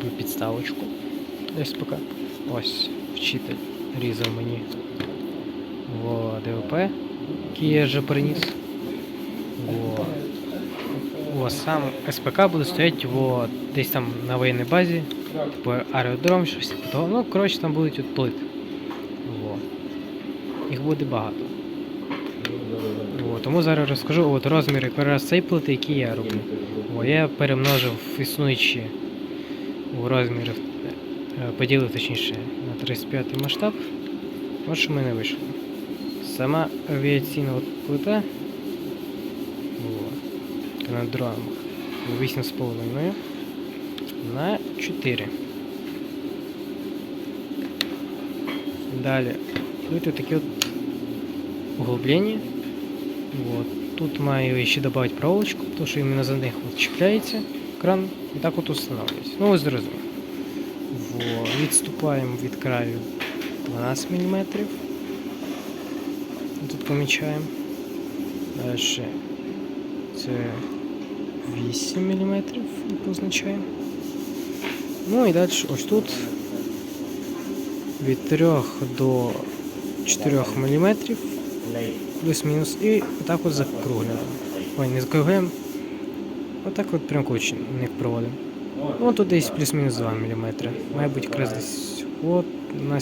робив підставочку. Десь поки. Ось вчитель різав мені в ДВП, який я вже приніс. Во. Сам СПК буде стояти во, десь там на воєнній базі, типу аеродром, щось. Ну, коротше, там будуть от плити. Во. Їх буде багато. Во, тому зараз розкажу от розмір якраз цієї плити, які я роблю. О, я перемножив існуючі у розмірах, е, поділив точніше на 35 масштаб. Ось що в мене вийшло. Сама авіаційна от плита о, на дронах 8,5 на 4. Далі плити такі от углублення. Вот. Тут маю ще додати проволочку, тому що іменно за них от чіпляється кран і так от установлюється. Ну, ви зрозуміли. Во. Відступаємо від краю 12 мм. Тут помічаємо. Далі це 8 мм позначаємо. Ну і далі ось тут від 3 до 4 мм плюс-мінус, і отак от закруглюємо. Ой, не закруглюємо. Отак от прямокутник проводимо. Ну тут десь плюс-мінус 2 мм. Має бути якраз десь от на.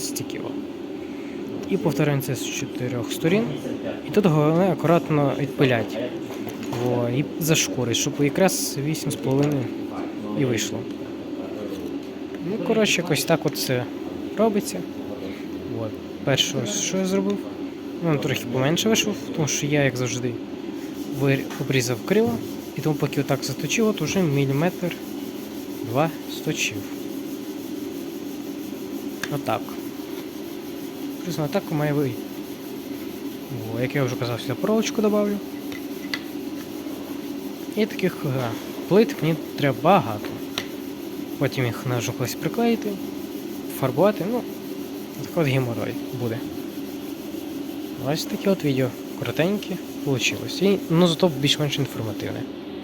І повторюємо це з чотирьох сторін. І тут головне акуратно відпиляти. Во, і зашкурить, щоб якраз 8,5 і вийшло. Ну, коротше, якось так от це робиться. От. Перше, що я зробив. Ну, трохи поменше вийшов, тому що я, як завжди, обрізав крило, і тому поки отак заточив, от уже міліметр два сточив. Отак. Плюс на так має вийти. О, як я вже казав, сюди проволочку добавлю. І таких е, плит мені треба багато. Потім їх можна колись приклеїти, фарбувати, ну, такий от геморой буде. Ось таке от відео. Коротеньке вийшло. І ну зато більш-менш інформативне.